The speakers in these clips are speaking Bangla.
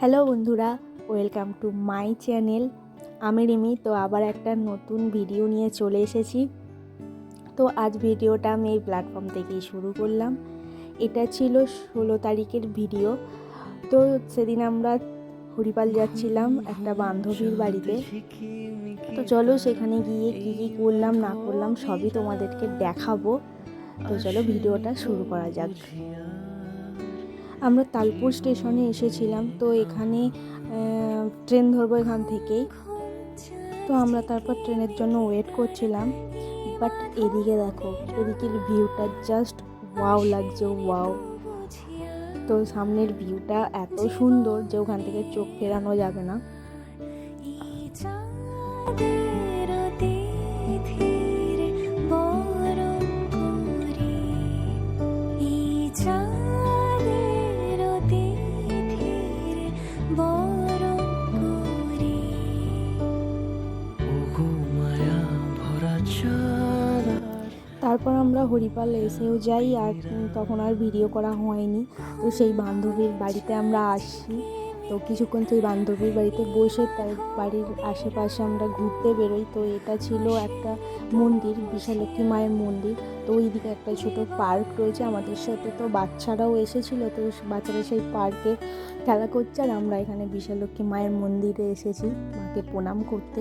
হ্যালো বন্ধুরা, ওয়েলকাম টু মাই চ্যানেল। আমি রিমি, তো আবার একটা নতুন ভিডিও নিয়ে চলে এসেছি। তো আজ ভিডিওটা আমি এই প্ল্যাটফর্ম থেকেই শুরু করলাম। এটা ছিল ষোলো তারিখের ভিডিও। তো সেদিন আমরা হরিপাল যাচ্ছিলাম একটা বান্ধবীর বাড়িতে। তো চলো সেখানে গিয়ে কী কী করলাম, না করলাম, সবই তোমাদেরকে দেখাবো। তো চলো ভিডিওটা শুরু করা যাক। আমরা তালপুর স্টেশনে এসেছিলাম, তো এখানে ট্রেন ধরবো এখান থেকেই। তো আমরা তারপর ট্রেনের জন্য ওয়েট করছিলাম, বাট এদিকে দেখো, এদিকের ভিউটা জাস্ট ওয়াও লাগছে, ওয়াও। তো সামনের ভিউটা এত সুন্দর যে ওখান থেকে চোখ ফেরানো যাবে না। তারপর আমরা হরিপাল এসেও যাই আর তখন আর ভিডিও করা হয়নি। তো সেই বান্ধবীর বাড়িতে আমরা আসি। তো কিছুক্ষণ সেই বান্ধবীর বাড়িতে বসে তার বাড়ির আশেপাশে আমরা ঘুরতে বেরোই। তো এটা ছিল একটা মন্দির, বিশালক্ষী মায়ের মন্দির। তো ওইদিকে একটা ছোট পার্ক রয়েছে আমাদের সাথে। তো বাচ্চারাও এসেছিল। তো বাচ্চারা সেই পার্কে খেলা করছে আর আমরা এখানে বিশালক্ষী মায়ের মন্দিরে এসেছি মাকে প্রণাম করতে।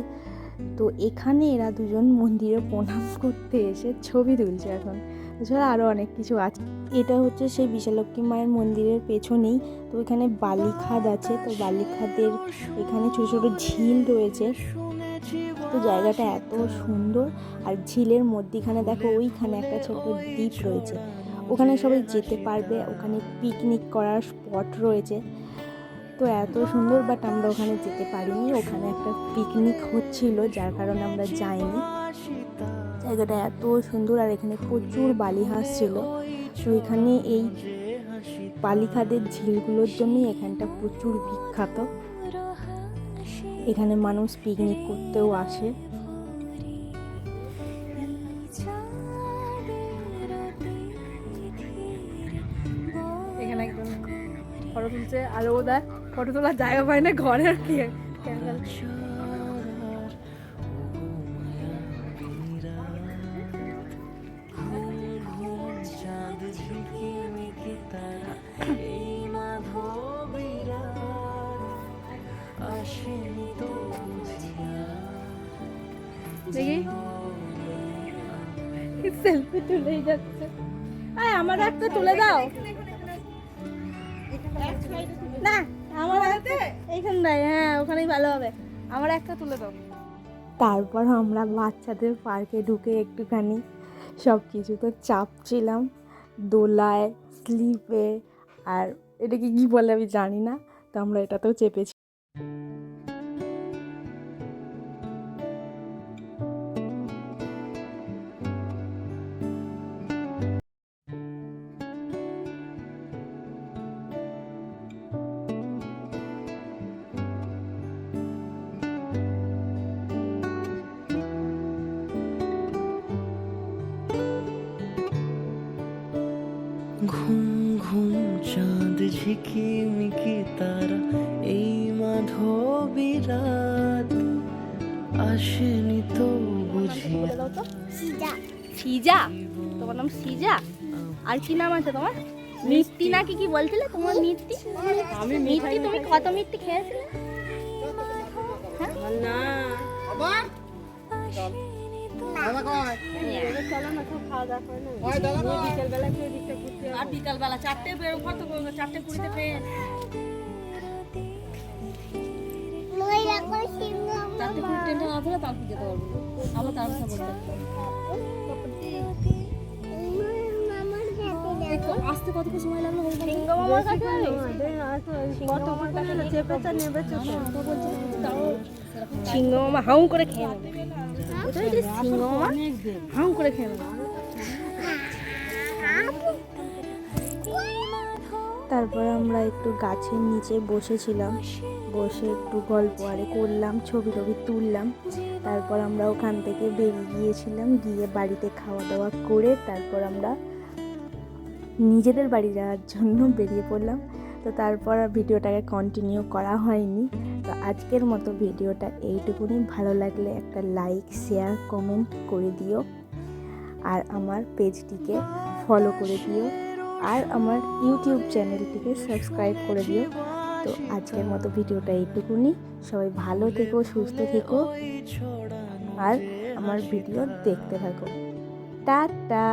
তো এখানে এরা দুজন মন্দিরে প্রণাম করতে এসে ছবি তুলছে এখন। এছাড়া আরও অনেক কিছু আছে। এটা হচ্ছে সেই বিশালক্ষী মায়ের মন্দিরের পেছনেই। তো এখানে বালিখাদ আছে। তো বালিখাদের এখানে ছোটো ছোটো ঝিল রয়েছে। তো জায়গাটা এত সুন্দর। আর ঝিলের মধ্যিখানে দেখো, ওইখানে একটা ছোট দ্বীপ রয়েছে। ওখানে সবাই যেতে পারবে। ওখানে পিকনিক করার স্পট রয়েছে। তো এত সুন্দর বাট আমরা ওখানে যেতে পারিনি। ওখানে একটা পিকনিক হচ্ছিল, যার কারণে আমরা যাইনি। জায়গাটা এত সুন্দর, আর এখানে প্রচুর বালি হাঁস ছিল। তো এখানে এই বালিখাদের ঝিলগুলোর জন্যই এখানটা প্রচুর বিখ্যাত। এখানে মানুষ পিকনিক করতেও আসে। ফটো তুলছে, আর ও দেখ ফটো তোলার জায়গা পায় না ঘরে আর কি দেখি। সেলফি তুলেই যাচ্ছে। আমার একটা তুলে দাও। না, আমার হাতে? হ্যাঁ ওখানেই ভালো হবে। আমার একটা তুলে দাও। তারপর আমরা বাচ্চাদের পার্কে ঢুকে একটুখানি সব কিছু তো চাপছিলাম। দোলায়, স্লিপে, আর এটাকে কী বলে আমি জানি না, তো আমরা এটাতেও চেপেছি। ঘুম ঘুম চাঁদ ঝিকিমিকি তারা এই মাধবীরা আসেনি তো তো সিজা। তোমার নাম সিজা? আর কি নাম আছে তোমার? মিষ্টি নাকি কি বলছিলে তোমার মিষ্টি আমি মিষ্টি তুমি কত মিষ্টি খেয়েছিলে? চলো না খাওয়া দাওয়া করে না বিকেলবেলা খেয়ে আর বিকালবেলা চারটে বেরো কত চারটে কুড়িতে ট্রেন চারটে কুড়ি ট্রেনটা না ধরে তারপর যেতে পারব আবার তারপর বলতে আসতে কত কি সময় লাগল সিংহ মামার কাছে কত কাছে চেপেছে নেবেছে সিংহ মামা হাউ করে খেয়ে নেবে। সিংহ মামা হাউ করে খেয়ে নেবে। তারপর আমরা একটু গাছের নিচে বসেছিলাম। বসে একটু গল্প আরে করলাম, ছবি টবি তুললাম। তারপর আমরা ওখান থেকে বেরিয়ে গিয়েছিলাম, গিয়ে বাড়িতে খাওয়া দাওয়া করে তারপর আমরা নিজেদের বাড়ি যাওয়ার জন্য বেরিয়ে পড়লাম। তো তারপর ভিডিওটাকে কন্টিনিউ করা হয়নি। তো আজকের মতো ভিডিওটা এইটুকুনি। ভালো লাগলে একটা লাইক শেয়ার কমেন্ট করে দিও। আর আমার পেজটিকে ফলো করে দিও। আর আমার ইউটিউব চ্যানেলটিকে সাবস্ক্রাইব করে দিও। তো আজকের মতো ভিডিওটা এইটুকুনি। সবাই ভালো থেকো, সুস্থ থেকো। আর আমার ভিডিও দেখতে থাকো। টাটা!